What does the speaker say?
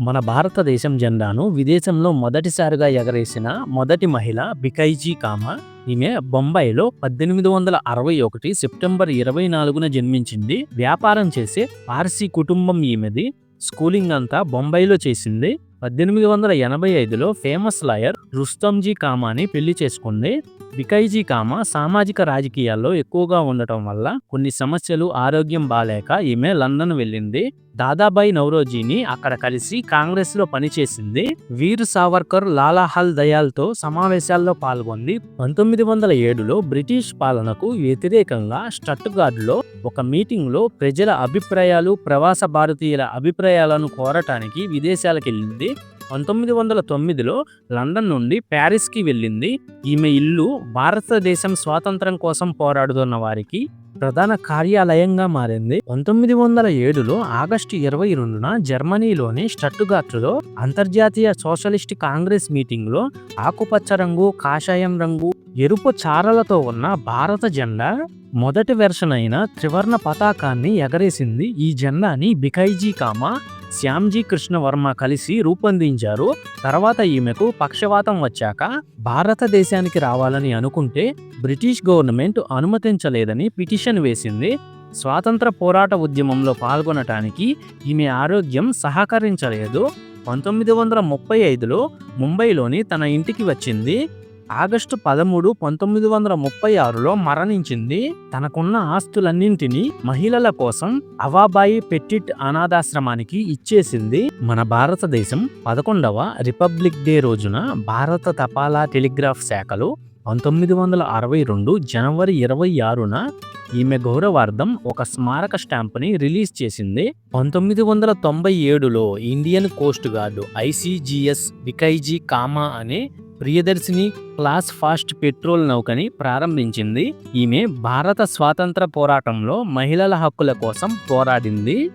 మన భారతదేశం జెండాను విదేశంలో మొదటిసారిగా ఎగరేసిన మొదటి మహిళ బికైజీ కామా. ఈమె బొంబాయిలో పద్దెనిమిది వందల అరవై ఒకటి సెప్టెంబర్ ఇరవై నాలుగున జన్మించింది. వ్యాపారం చేసే పార్సీ కుటుంబం ఈమెది. స్కూలింగ్ అంతా బొంబాయిలో చేసింది. పద్దెనిమిది వందల ఎనభై ఐదులో ఫేమస్ లాయర్ రుస్తంజీ కామాని పెళ్ళి చేసుకుంది. బికైజీ కామా సామాజిక రాజకీయాల్లో ఎక్కువగా ఉండటం వల్ల కొన్ని సమస్యలు ఆరోగ్యం బాలేక ఈమె లండన్ వెళ్ళింది. దాదాబాయి నౌరోజీని అక్కడ కలిసి కాంగ్రెస్లో పనిచేసింది. వీర్ సావర్కర్ లాలాహల్ దయాల్తో సమావేశాల్లో పాల్గొంది. పంతొమ్మిది వందల ఏడులో బ్రిటిష్ పాలనకు వ్యతిరేకంగా స్టట్గార్డ్లో ఒక మీటింగ్లో ప్రజల అభిప్రాయాలు ప్రవాస భారతీయుల అభిప్రాయాలను కోరటానికి విదేశాలకు వెళ్ళింది. పంతొమ్మిది వందల తొమ్మిదిలో లండన్ నుండి ప్యారిస్కి వెళ్ళింది. ఈమె ఇల్లు భారతదేశం స్వాతంత్రం కోసం పోరాడుతున్న వారికి ప్రధాన కార్యాలయంగా మారింది. పంతొమ్మిది వందల ఏడులో ఆగస్టు ఇరవై రెండున జర్మనీలోని స్టట్టుగాట్లో అంతర్జాతీయ సోషలిస్ట్ కాంగ్రెస్ మీటింగ్లో ఆకుపచ్చ రంగు కాషాయం రంగు ఎరుపు చారలతో ఉన్న భారత జెండా మొదటి వెర్షన్ అయిన త్రివర్ణ పతాకాన్ని ఎగరేసింది ఈ జెండాని బికైజీ కామా శ్యామ్జీ కృష్ణవర్మ కలిసి రూపొందించారు. తర్వాత ఈమెకు పక్షవాతం వచ్చాక భారతదేశానికి రావాలని అనుకుంటే బ్రిటిష్ గవర్నమెంట్ అనుమతించలేదని పిటిషన్ వేసింది. స్వాతంత్ర పోరాట ఉద్యమంలో పాల్గొనటానికి ఈమె ఆరోగ్యం సహకరించలేదు. పంతొమ్మిది వందల ముప్పై ఐదులో ముంబైలోని తన ఇంటికి వచ్చింది. ఆగస్టు పదమూడు పంతొమ్మిది వందల ముప్పై ఆరులో మరణించింది. తనకున్న ఆస్తులన్నింటినీ మహిళల కోసం అవాబాయి పెట్టిట్ అనాథాశ్రమానికి ఇచ్చేసింది. మన భారతదేశం పదకొండవ రిపబ్లిక్ డే రోజున భారత తపాలా టెలిగ్రాఫ్ శాఖలు పంతొమ్మిది వందల అరవై రెండు జనవరి ఇరవై ఆరున ఈమె గౌరవార్థం ఒక స్మారక స్టాంపుని రిలీజ్ చేసింది. పంతొమ్మిది వందల తొంభై ఏడులో ఇండియన్ కోస్ట్ గార్డు ఐసీజీఎస్ వికైజీ కామా అనే ప్రియదర్శిని క్లాస్ ఫాస్ట్ పెట్రోల్ నౌకని ప్రారంభించింది. ఈమె భారత స్వాతంత్ర పోరాటంలో మహిళల హక్కుల కోసం పోరాడింది.